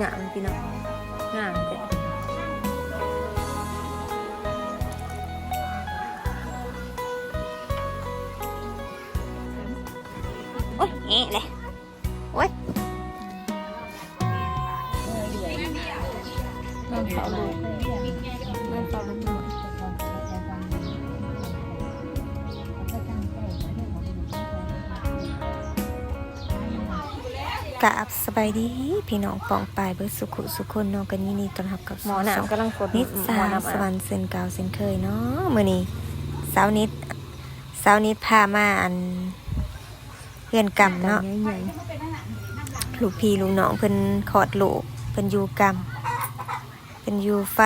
หนามันพี่น้องงามแต่โอ้ยแอะเลยโอ้ยนั่นเขาลูก กราบสบายดีพี่น้องปองปายเบิร์สุขุสุคนเน้องกันยินดีต้อนรับกับหมอหนามกำลังกดนิดสาหมอหนามสอะวรรค์เซนเก่าเซนเคยเนาะมื้อนี้สาวนิดสาวนิดพามาอันเพื่อนกรรมเนาะใหญ่ลูกพี่ลูกน้องเพิ่นขอดลูกเพิ่นอยู่กรรมเพิ่นอยู่ไฟ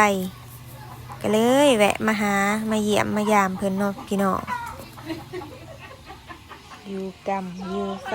ก็เลยแวะมาหามาเยี่ยมมายามเพิ่นเนาะพี่น้องอยู่กรรมอยู่ไฟ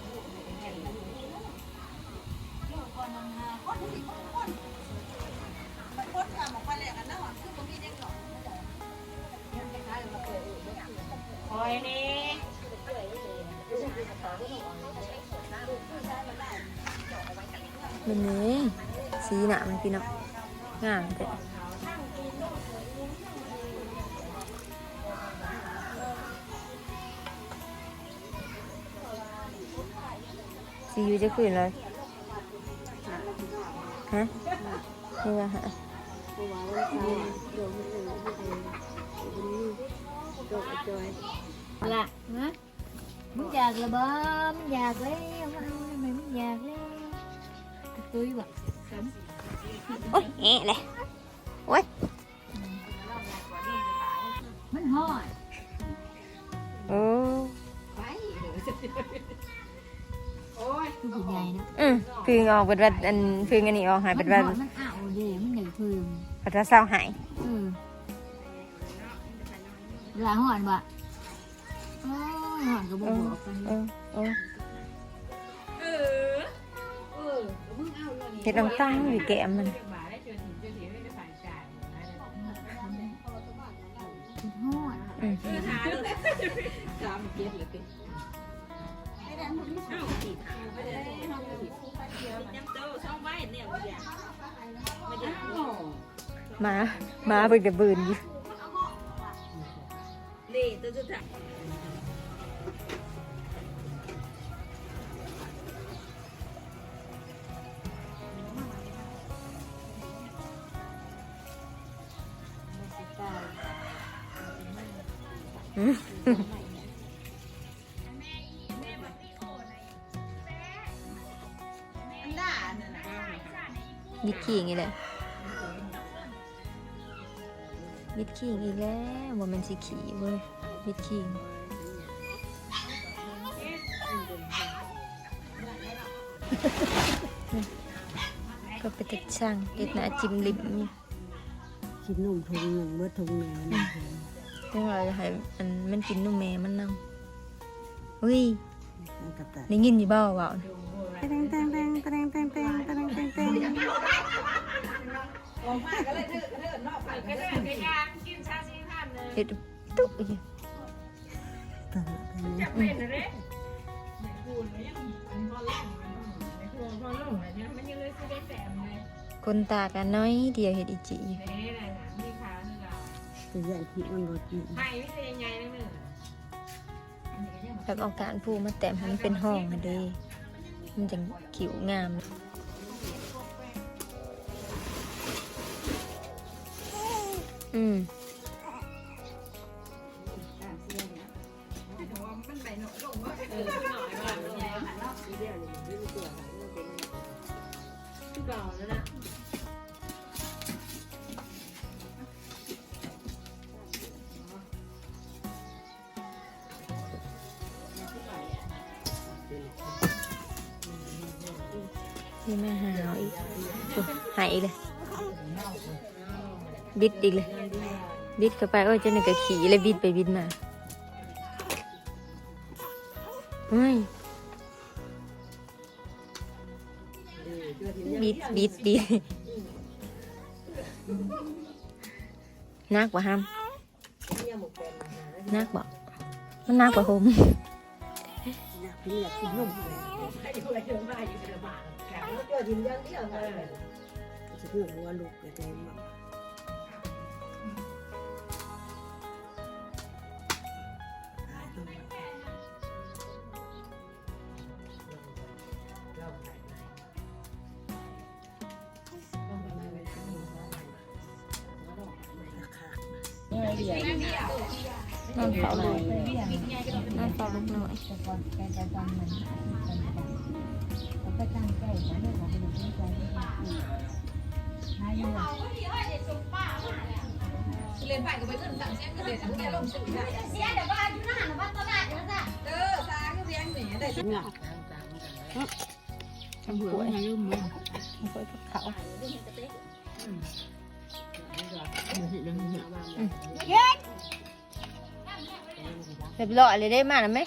มันนี้สีหนามันกินอะง่ามแต่สีอยู่จะขึ้นเลยฮะนี่ว่าฮะละฮะมึงอยากเลยบอมอยากเลยมึงอยากเลย cưới vậy ôi nhẹ này. Ôi. Mình hỏi ừ. Ừ phiền ngò bật vật ừ, anh phiền anh ngò hại bật vật. bật ra sao hại là hỏi bạn. Hỏi cái bộ ừ, bộ. Ừ, เห็ดน้ำตั้งอยู่แกะมันมามาเบิ่งแต่บืนอยู่ ขี้อย่างนี้เลยบิดขี้อย่างอีกแล้วว่ามันสิขี้เว้ยบิดขี้ก็ไปตัดช่างเด็ดน้าจิ้มลิมอยู่กินนมทงหนึ่งเมื่อทงหนึ่งนะ จังหวะจะให้อันมันกินนมแม่มันนำอุ้ยมันกระต่ายได้ยินอยู่บ่าวว่าแตงแตงแตงแตงแตงแตงแตงแตงแตงเฮ็ดตุ๊กอีกตาตาคนตากันน้อยเดียวเฮ็ดอีจิอยู่ จะใหญ่ที่มันรถนี่แบบเอาการพูมาแต้มให้มันเป็นห้องอะเด้มันจังขิวงามอืม นี่แม่หาอีกหายอีกเลย บิดอีกเลย บิดเข้าไปโอ้ยเจ้าหนึ่งก็ขี่เลยบิดไปบิดมาเฮ้ยบิดบิดบิดนักกว่าห้ามนักบอกมันนักกว่าผม อยากกินอยากกินนมจะพูดว่าลูกจะใจมากราคา นอนเฝ้าลูกนอนเฝ้าลูกหน่อยแต่ก่อนแกจะจำมันเขาก็ตั้งใจเขาเรื่องของเป็นตั้งใจหาอยู่เนี่ยทำป่วยลืมมือป่วยกับเขา เรียบร้อยเลยได้มาแล้วไหม